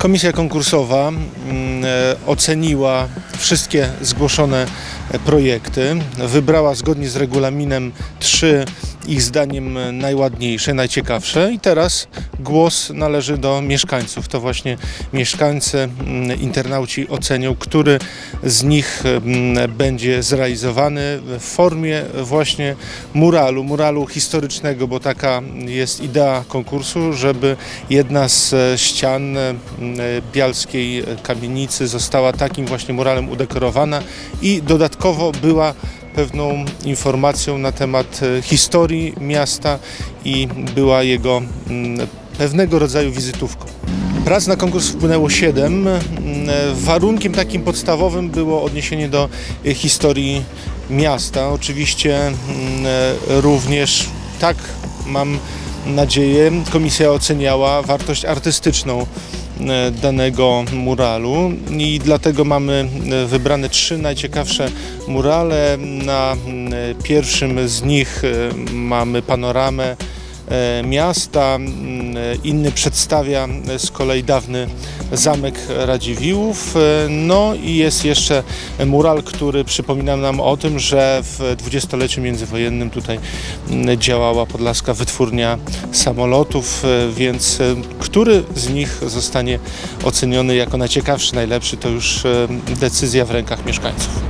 Komisja konkursowa mm, e, oceniła wszystkie zgłoszone e, projekty, wybrała zgodnie z regulaminem trzy ich zdaniem najładniejsze, najciekawsze i teraz głos należy do mieszkańców. To właśnie mieszkańcy, mm, internauci ocenią, który z nich mm, będzie zrealizowany w formie właśnie muralu, muralu historycznego, bo taka jest idea konkursu, żeby jedna z ścian e, bialskiej kamienicy została takim właśnie muralem udekorowana i dodatkowo była pewną informacją na temat e, historii miasta i była jego mm, pewnego rodzaju wizytówką. Prac na konkurs wpłynęło 7. Warunkiem takim podstawowym było odniesienie do e, historii miasta. Oczywiście mm, e, również tak mam nadzieję, komisja oceniała wartość artystyczną e, danego muralu i dlatego mamy e, wybrane trzy najciekawsze murale. Na mm, pierwszym z nich e, mamy panoramę e, miasta, mm, inny przedstawia e, z kolei dawny zamek Radziwiłłów. E, No i jest jeszcze mural, który przypomina nam o tym, że w dwudziestoleciu międzywojennym tutaj mm, działała podlaska wytwórnia samolotów, e, więc e, który z nich zostanie oceniony jako najciekawszy, najlepszy, to już e, decyzja w rękach mieszkańców.